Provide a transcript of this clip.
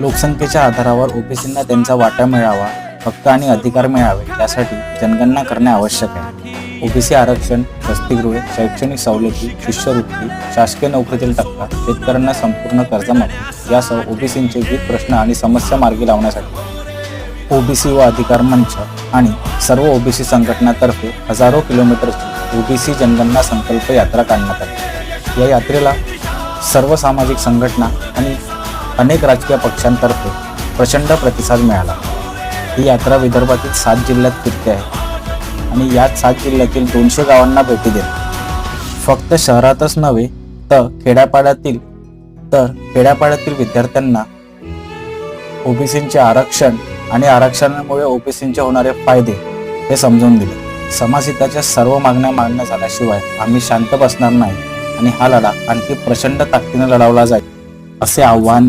लोकसंख्येच्या आधारावर ओबीसींना त्यांचा वाटा मिळावा हक्क आणि अधिकार मिळावे यासाठी जनगणना करणे आवश्यक आहे. ओबीसी आरक्षण वसतिगृहे शैक्षणिक सवलती शिष्यवृत्ती शासकीय नोकरीतील टक्का शेतकऱ्यांना संपूर्ण कर्जमाफी यासह ओबीसींचे विविध प्रश्न आणि समस्या मार्गी लावण्यासाठी ओबीसी व अधिकार मंच आणि सर्व ओबीसी संघटनातर्फे हजारो किलोमीटरची ओबीसी जनगणना संकल्प यात्रा काढण्यात आली. या यात्रेला सर्व सामाजिक संघटना आणि अनेक राजकीय पक्षांतर्फे प्रचंड प्रतिसाद मिळाला. ही यात्रा विदर्भातील सात जिल्ह्यात फिरते आहे आणि याच सात जिल्ह्यातील दोनशे गावांना भेटी देते. फक्त शहरातच नव्हे तर खेड्यापाड्यातील तर खेड्यापाड्यातील विद्यार्थ्यांना ओबीसींचे आरक्षण आणि आरक्षणामुळे ओबीसींचे होणारे फायदे हे समजून दिले. समाजहिताच्या सर्व मागण्या मागण्या झाल्याशिवाय आम्ही शांत बसणार नाही आणि हा लढा आणखी प्रचंड ताकदीने लढवला जाईल असे आव्हान